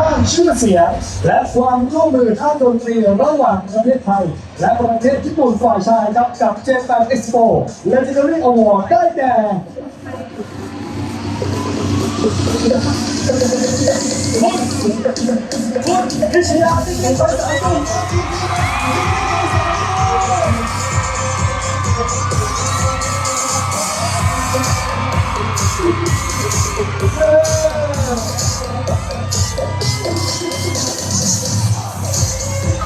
สร้างชื่อเสียงและความร่วมมือทางดนตรีระหว่างประเทศไทย และประเทศญี่ปุ่นฝ่ายชายครับกับเจแปนเอ็กซ์โป Legendary Award ได้แก่คุณคุณพิชยาที่เป็นประธานแ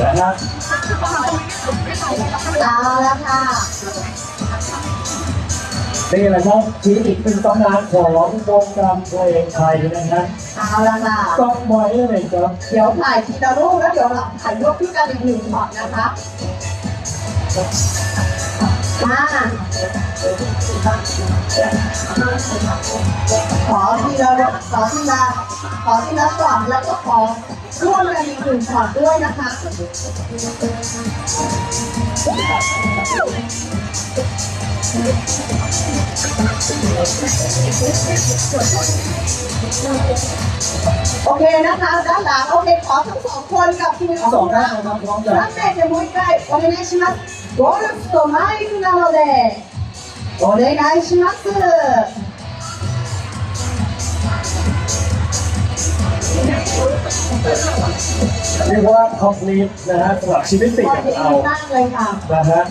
นะเอาละค่ะนี่แหละครับที่อีกเป็นตำนานของวงการเพลงไทยนะฮะเอาละค่ะ ต้องไว้เลยครับเดี๋ยวถ่ายทีละรูปแล้วเดี๋ยวเราถ่ายรูปที่กันอีกหนึ่งช็อตนะคะ ขอที่ระขอที่ระขอที่ละก่อนแล้วก็ขอร่วมกันอีกหนึ่งอตด้วยนะคะโอเคนะคะด้านหลังโอเคขอทั้งสองคนกับทีมสองด้านครับพร้อมกันนักเตะจะมุ้ยใกล้โอเคไหมชิมัส ゴルフとマイクなのでお願いします เรียกว่า complete นะฮะสำหรับชีวิตติด ขอบ ของ คุณ เรา มากเลยค่ะ นะฮะ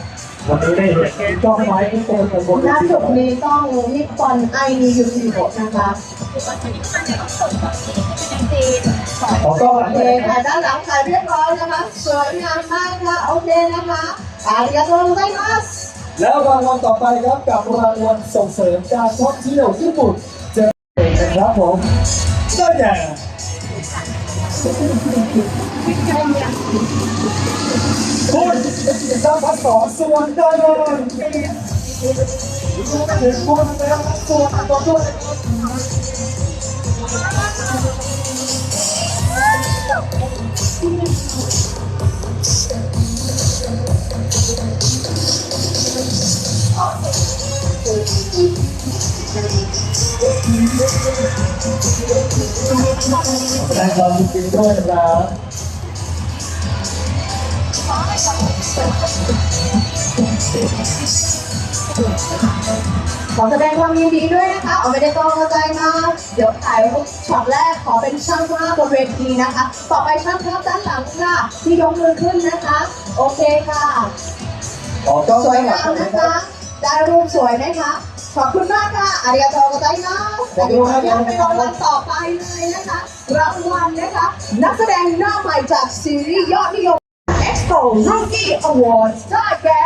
วันนี้ได้เห็นกล้องไม้ทุกคนกันบนเว ล่า ที สุดนี้ต้องนิปปอนไอนียูนิโกนะคะ ขอกล้องหลั โอง เค เลยนะค ค่ะ รับ ด้านหลังถ่ายเรียบร้อยนะคะสวยงามมากค่ะโอเคนะคะ อาริยาโตโกไซมัสแล้วรางวัลต่อไปครับกับรางวัลส่งเสริมการท่องเที่ยวญี่ปุ่นเจอเองนะครับผมได้แก่คุณนภัสสรสวรรณดานนท์ถึงคุณแล้วสวัสดีต่อด้วย นะครับแสดงความยินดีด้วยนะครับขอแสดงความยินดีด้วยนะคะออกไปได้กองกระจมาเดี๋ยวถ่ายรูปช็อตแรกขอเป็นช่างภาพบนเวทีนะคะ ต่อไปช่างภาพด้านหลังค่ะที่ยกมือขึ้นนะคะ โอเคค่ะขอต้อนสวยงามนะคะ ได้รูปสวยไหมคะ ขอบคุณมากค่ะอาริยาโตกไซมัสแต่เดี๋ยวเราไปรางวัลต่อไปเลยนะคะ รางวัลนะคะ นักแสดงหน้าใหม่จากซีรีส์ยอดนิยม Expo Rookie Awards ได้แก่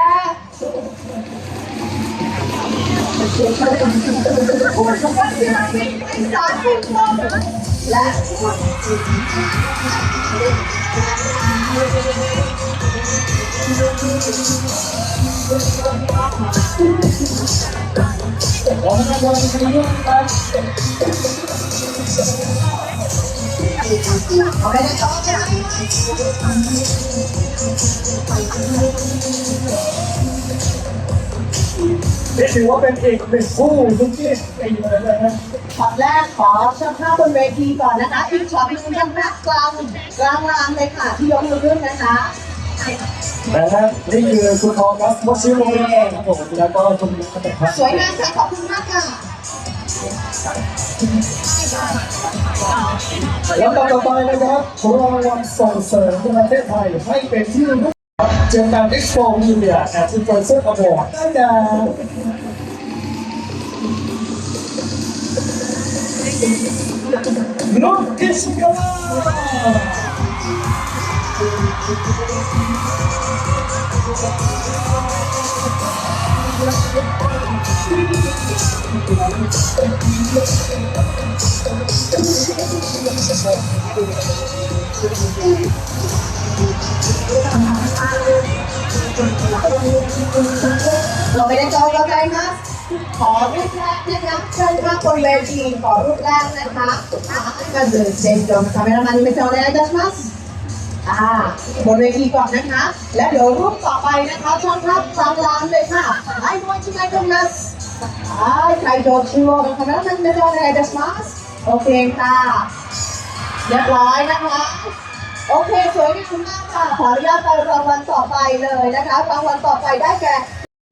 คุณสุภาพศิลปินเป็นสารพิมพ์และ ขอแสดงวามยินดีด้วยนะครับเอาไปได้ต่อใช่ไหมนี่ถือว่าเป็นอีกหนึ่งคู่ทุกที่ปีเลยนะฮะช็อตแรกขอช่างภาพบนเวทีก่อนนะคะ อีกช็อตหนึงช่างภาพกลางกลางลานเลยค่ะที่ยกมือขึ้นนะคะ นะฮะนี่คือคุณทองครับวชิโรเองครับผมแล้วก็คุณนัทพัฒน์สวยงามค่ะขอบคุณมากค่ะแล้วต่อไปนะครับรางวัลส่งเสริมประเทศไทยให้เป็นที่รู้เจนการเอ็กซ์โปมีเดียแอนด์อินฟลูเอนเซอร์อวอร์ดได้แก่นุ๊กอิสกา เราไม่ได้จองกระจายนะขอรูปแรกนะคะเชิญค่ะบนเวทีขอรูปแรกนะคะก็คือเซนจงคาเมรามันไม่จองเลยนะ อ่าบนเวทีก่อนนะคะ และเดี๋ยวรูปต่อไปนะคะช่างภาพตามร้านเลยค่ะไอ้มวยชิไนตรงนั้นไอ้ใครโดนชัวร์คาเมรามันไม่จองเลยนะโอเคค่ะเรียบร้อยนะคะโอเคสวยงามมากค่ะขออนุญาตไปรางวัลต่อไปเลยนะคะรางวัลต่อไปได้แก่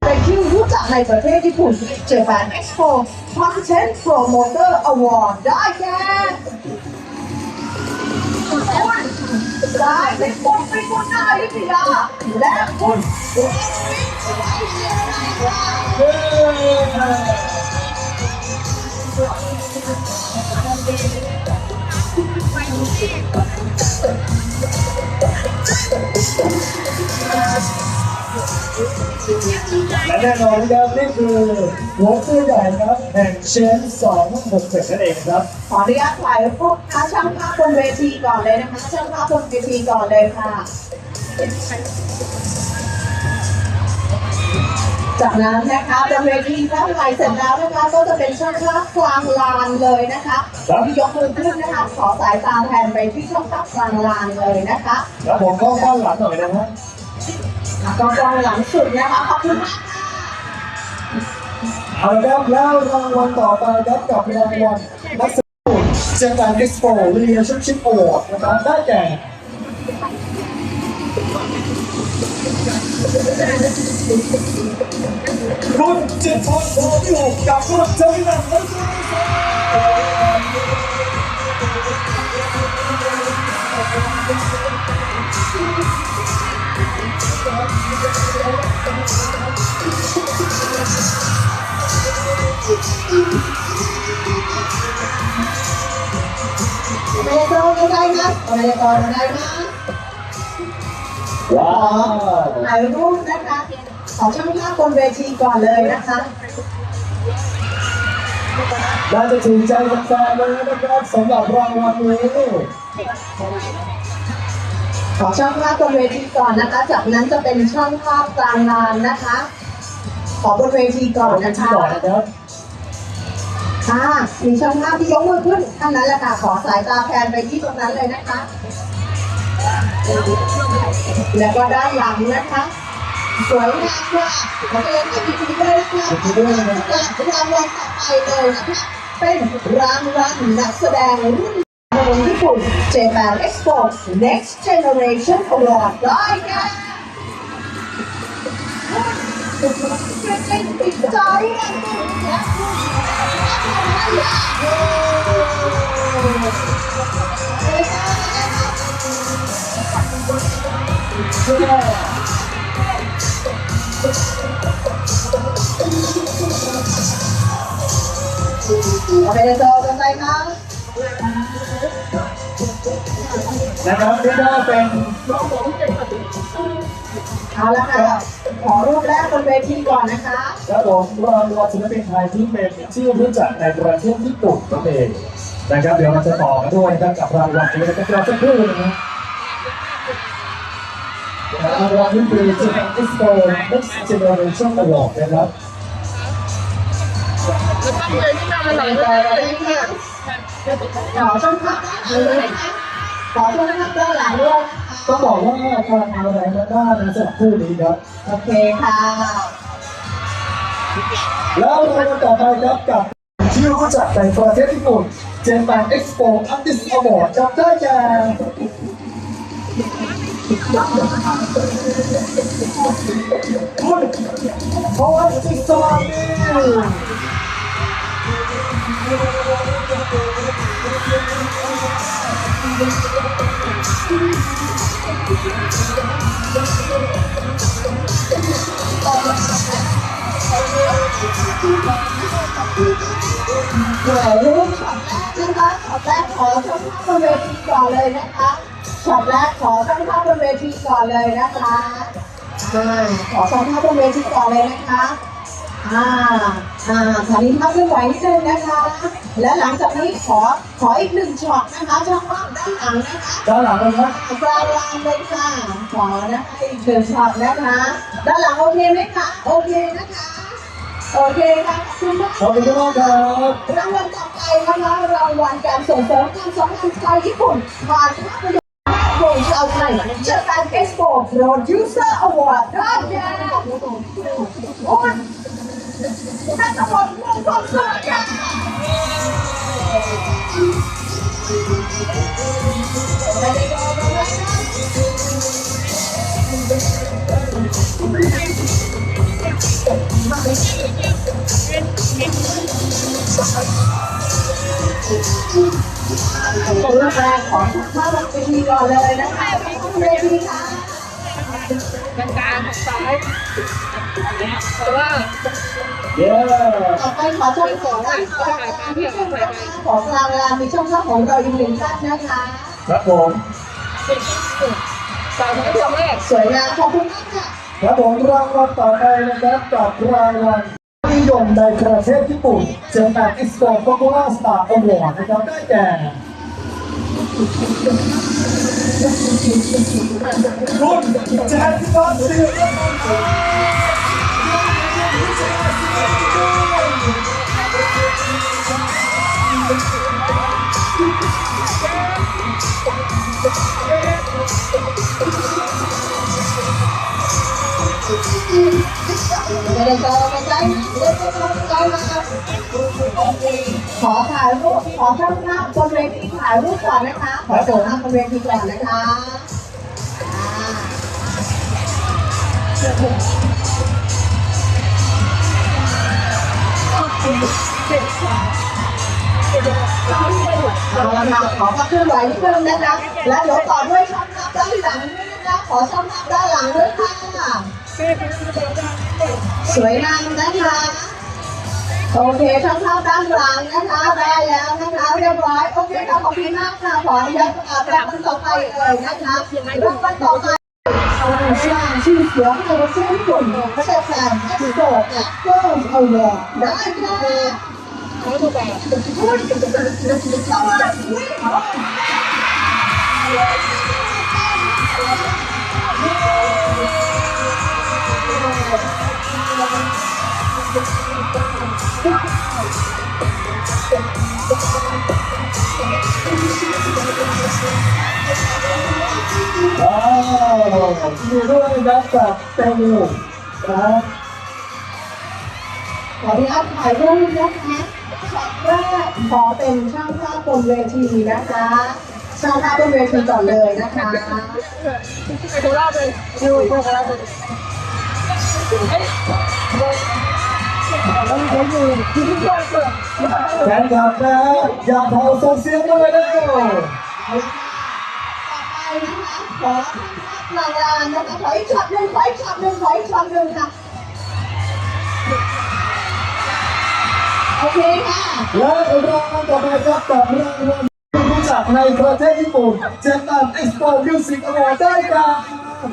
เป็นที่รู้จักในประเทศญี่ปุ่น Japan Expo Content Promoter Award ได้แก่ คุณได้เป็นคุณเป็นคุณนายุทยาและคุณไปดูสิ และแน่นอนนะครับนี่คือหัวเสื้อใหญ่ครับแห่งเชนสองหกเจ็ดนั่นเองครับ ขออนุญาตถ่ายรูปค่ะช่างภาพบนเวทีก่อนเลยนะคะช่างภาพบนเวทีก่อนเลยค่ะ จากนั้นนะคะบนเวทีถ้าถ่ายเสร็จแล้วนะคะก็จะเป็นช่างภาพกลางลานเลยนะคะครับที่ยกมือขึ้นนะคะขอสายตาแทนไปที่ช่างภาพกลางลานเลยนะคะ แล้วผมก็ด้านหลังหน่อยนะฮะ ก็กลางหลังสุดนะคะขอบคุณมากเอาละครับแล้วรางวัลต่อไปครับกับรางวัลนักแสดงเจแปนเอ็กซ์โปเรียชั่นชิพโอดนะครับได้แก่คุณจิตรพรโพธิหกกับคุณเจมินันและคุณ おめでとうございますおめでとうございます ว้าว ถ่ายรูปนะคะ ขอช่างภาพบนเวทีก่อนเลยนะคะ น่าจะถูกใจแฟนๆเลยนะครับสำหรับรางวัลนี้ ขอช่างภาพบนเวทีก่อนนะคะ จากนั้นจะเป็นช่างภาพกลางงานนะคะ ขอบนเวทีก่อนนะที่คะก่อนนะครับค่ะมีช่างภาพที่ยกมือขึ้นท่านนั้นแหละค่ะ ขอสายตาแทนไปที่ตรงนั้นเลยนะคะ แล้วก็ด้านหลังนะคะ สวยงามค่ะขอเชิญท่านผู้ชมด้วยนะคะรางวัลต่อไปเลยนะคะ เป็นรางวัลนักแสดงรุ่น ของญี่ปุ่น Japan Expo Next Generation Award ได้แก่คุณเป็นติดใจและคุณおめでとうございます นะครับนี่ก็เป็นเอาละค่ะขอรูปแรกบนเวทีก่อนนะคะครับผมรางวัลศิลปินไทยที่เป็นที่อรู้จักในประเทศญี่ปุ่นนั่นเองนะครับเดี๋ยวเราจะต่อกันด้วยนะครับกับรางวัลนี้นะครับเราจะพูดนะรางวัลนี้คือ Japan Expo Next Generation Award นะครับหลังใจที่จะมากนั้นค่ะ ขอช่องภาพเลยนะคะขอช่องภาพด้านหลังด้วยต้องบอกว่าทางอะไรมาได้นะสำหรับคู่นี้ครับ โอเคค่ะ แล้วเรางวัลต่อไปครับกับที่รู้จักในประเทศญี่ปุ่น Japan Expo Artist Award ครับได้แก่คุณพรจิสวัส ดิ์ถ่ายรูปช็อตแรกนะคะช็อตแรกขอช่องภาพบนเวทีก่อนเลยนะคะช็อตแรกขอช่องภาพบนเวทีก่อนเลยนะคะอ่าขอช่องภาพบนเวทีก่อนเลยนะคะอ่าอ่าคราวนี้ภาพเคลื่อนไหวนิดนึงนะคะ และหลังจากนี้ขอขออีกหนึ่งช็อตนะคะช่างภาพด้านหลังนะคะด้านหลังนะครับกลางลานเลยค่ะขอนะคะอีกหนึ่งช็อตนะคะด้านหลังโอเคไหมคะโอเคนะคะโอเคค่ะขอบคุณมากขอบคุณมากครับรางวัลต่อไปนะคะรางวัลการส่งเสริมการสอนภาษาไทยญี่ปุ่นผ่านภาพยนตร์โดยชาวไทยเจอการเอ็กซ์โปโปรดิวเซอร์อวอร์ดได้แก่โอ้ยนัทพลวงศ์ทองสุขค่ะไม่ได้บอกอะ ไรนะตัวเลือกแรกของท่านเวทีก่อนเลยนะคะเวทีค่ะ กลางกลางซ้ายเพราะว่าเย้ต่อไปขอช่องของกลางของกลางลามีช่องทางของเราอีกหนึ่งท่านนะคะ ครับผมสามที่สองแรกสวยงามขอบคุณมากค่ะครับผมรางวัลต่อไปนะครับกับรางวัลนิยมในประเทศญี่ปุ่นเจแปนเอ็กซ์โปป๊อปปูล่าสตาร์อวอร์ดนะครับได้แก่ รุ่น ถ่ายรูปขอช่างภาพบนเวทีถ่ายรูปก่อนนะคะ ขอช่างภาพบนเวทีก่อนนะคะอ่าเอาละค่ะขอพักเคลื่อนไหวนิดนึงนะคะ และเดี๋ยวต่อด้วยช่องภาพด้านหลังด้วยนะคะ ขอช่องภาพด้านหลังด้วยค่ะ สวยงามนะคะ โอเคช่องภาพด้านหลังนะคะ ได้แล้วนะคะ เรียบร้อย โอเคค่ะขอบคุณมากค่ะ ขออนุญาตประกาศรางวัลต่อไปเลยนะคะรางวัลต่อไปสร้างชื่อเสียงให้ประเทศญี่ปุ่นประเทศแฟนเอ็กซ์โปและเกิร์ลอวอร์ดได้ค่ะเขาถูกแบบพูดสวัสดี ว้าวมีด้วยนะจากเตลูนะครับขออนุญาตถ่ายรูปนะคะช็อตแรกขอเป็นช่างภาพบนเวทีนะคะช่างภาพบนเวทีก่อนเลยนะคะไอ้โคราชเลยดูโคราชเลย แฟนคลับนะฮะอยากขอส่งเสียงด้วยนะคะขอช่างาพลางลานนะคะขออีกช็อตหนึ่งขออีกช็อตหนึ่งขออีกช็อตหนึ่งค่ะ โอเคค่ะและรางวัลต่อไปครับกับรางวัลรู้จักในประเทศญี่ปุ่นเจแปนเอ็กซ์โปมิวสิกอวอร์ดได้แก่รุ่น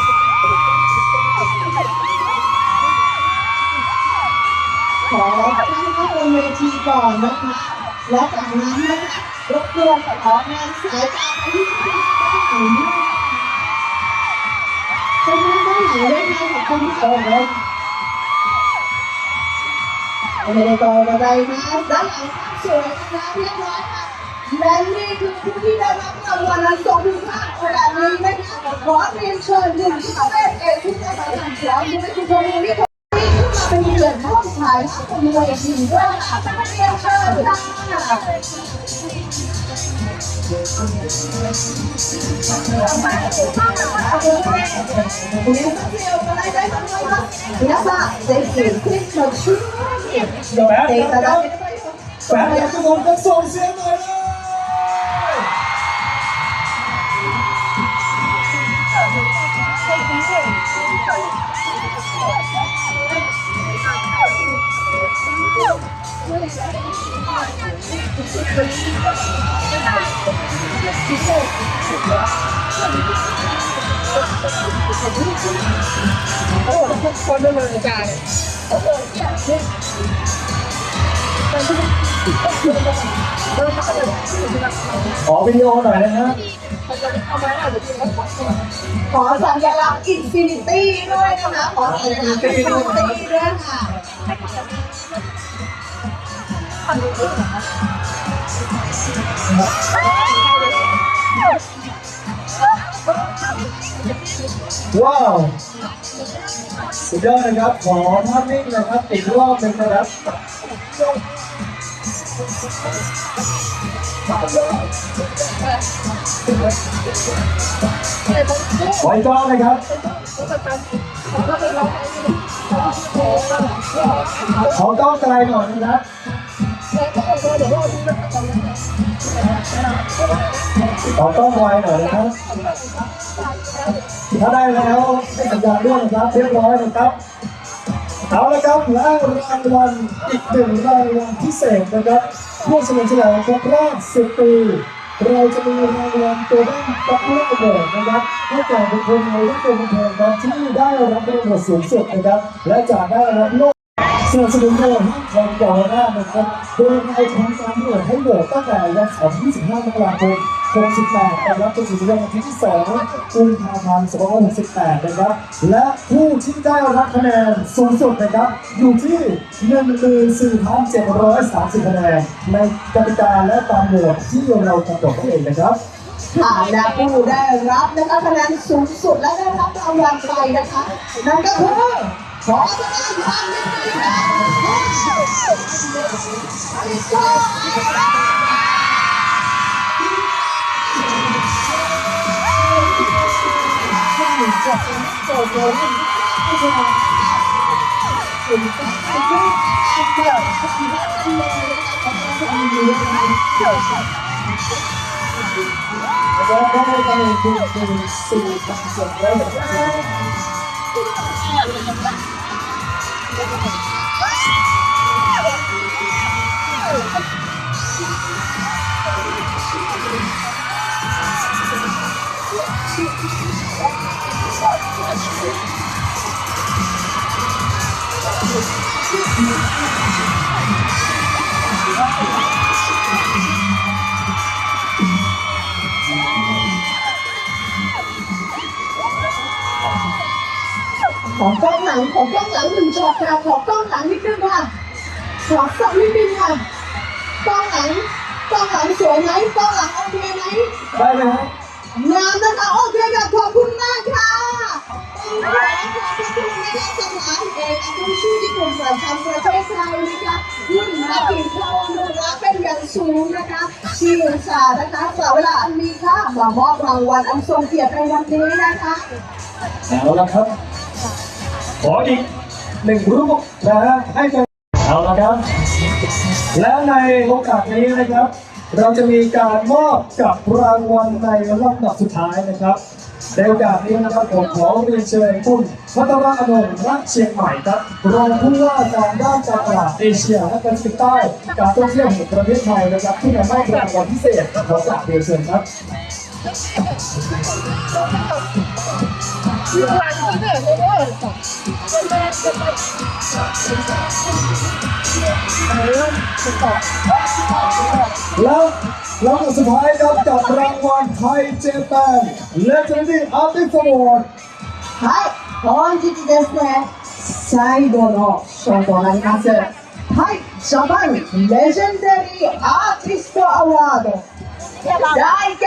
ขอขอตั้งข้างบนเวทีก่อนนะคะแล้วจากนั้นนะคะรบกวนของานสายตาไปที่ด้านหลังด้วยเชิญด้านหลังด้วยค่ะขอบคุณค่ะไม่ได้ต่ออะไรมาด้านหลังสวยนะคะเรียบร้อยค่ะและนี่คือผู้ที่ได้รับรางวัลนั้นทรงคุณค่าขนาดนี้นะคะขอเรียนเชิญคุณที่ประเภทเอทุกท่านพร้อมด้วยคุณชม 点冒牌，这个我也是一个好大爷的大。皆さん、ぜひクリスの中央に来ていただき。これは僕の特徴教えない ลับทุกคนก็ส่งเสียงหน่อยเลยโอ้ทุกคนไม่เหมือนกันขอวิดีโอหน่อยนะฮะขอสัญลักษณ์อินฟินิตี้ด้วยนะคะขอสัญลักษณ์อินฟินิตี้ด้วยค่ะ ว้าวสุดยอดนะครับ ขอภาพนิ่งนะครับอีกรอบหนึ่งนะครับขออีกรอบนะครับขอกล้องไกลหน่อยนะครับ ขอกล้องไวหน่อยนะครับ ถ้าได้แล้วให้สัญญาณด้วยนะครับเรียบร้อยนะครับ เอาละครับและรางวัลอีกหนึ่งรางวัลพิเศษนะครับเพื่อเฉลิมฉลองครบรอบ10ปีเราจะมีรางวัลตัวด้านป๊อปปูล่าโหวตนะครับให้แก่บุคคลในแวดวงบันเทิงครับที่ได้รับรางวัลสูงสุดนะครับ และจะได้รับโล่ สนับสนุนโดยห้างทองเยาวราชนะครับโดยในทางการโหวตให้โหวตตั้งแต่วันเสาร์ที่ 25 มกราคม 68แต่รับจนถึงวันที่ 2 กุมภาพันธ์ 2568 นะครับ และผู้ที่ได้รับคะแนนสูงสุดนะครับ อยู่ที่14,730 คะแนน ในกติกาและตามโหวตที่เรากำหนดนั่นเองนะครับค่ะและผู้ได้รับนะคะคะแนนสูงสุดและได้รับรางวัลไปนะคะ นั่นก็คือ ขอแสดงควา มยิ นดีกับอลิโกขอกล้องหลังขอกล้องหลังหนึ่งช็อตค่ะขอกล้องหลังนิดนึงค่ะขอสักนิดนึงค่ะกล้องหลังกล้องหลังสวยไหมกล้องหลังโอเคไหมได้ไหมครับงามนะคะโอเคค่ะขอบคุณมากค่ะขอบคุณนะคะสถานเอกอัครราชทูตญี่ปุ่นประจำประเทศไทยนะคะคุณมากินข้าวอนุรักษ์เป็นอย่างสูงนะคะที่อุตส่าห์นะคะสละเวลาอันมีค่ามามอบรางวัลอันทรงเกียรติในวันนี้นะคะเอาละครับ ขออีกหนึ่งรูปนะฮะให้กันเอาละครับ และในโอกาสนี้นะครับ เราจะมีการมอบกับรางวัลในลำดับสุดท้ายนะครับในโอกาสนี้นะครับผมขอเรียนเชิญคุณพัทรอนงค์รักเชียงใหม่ครับรองผู้ว่าการด้านการตลาดเอเชียและแปซิฟิกใต้การท่องเที่ยวแห่งประเทศไทยนะครับที่นำมอบรางวัลพิเศษขอกราบเรียนเชิญครับ อยู่หลังที่เนี่ยเลยเด้อ แล้วรางวัลสุดท้ายครับกับรางวัลไทยเจแปน Legendary Artist Award はい、本日ですね、最後のショーとなります。はい、ジャパンレジェンダリーアーティストアワード大会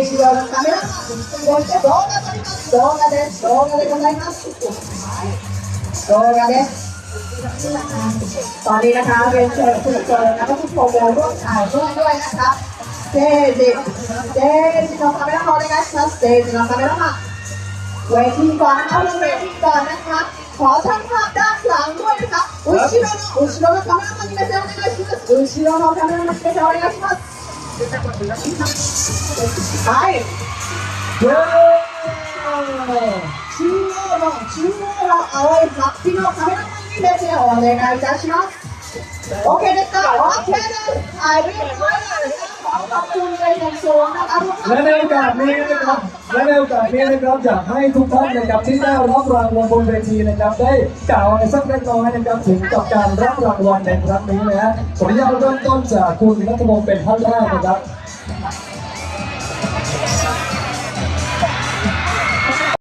ージ上のカメラマンそして動画撮ります動画です動画でございます動画ですตอนนี้นะคะเรียนเชิญคุณเชิญนะคะทุกคนมาร่วมถ่ายด้วยด้วยนะคะสเตージสเตージのカメラマンお願いしますステージのカメラマン เวทีก่อนนะคะลงเวทีก่อนนะคะ ขอทั้งภาพด้านหลังด้วยนะคะ後ろの後ろのカメラマンに目線お願いします後ろのカメラマンに目線お願いしますはいเย้ 中央の中央の青いハッピーのカメラマンに目線をお願いいたします OK ですか OK ですはいเ และคะขอขอบคุณในส่วงสูงนะคะทุกท่าและในโอกาสนี้นะครับ และในโอกาสนี้นะครับอยากให้ทุกท่านนะครับที่ได้รับรางวัลบนเวทีนะครับ ได้กล่าวอะไรสักเล็กน้อยนะครับถึงกับการรับรางวัลในครั้งนี้นะฮะขออนุญาตเริ่มต้นจากคุณนัทพงศ์เป็นท่านแรกนะครับ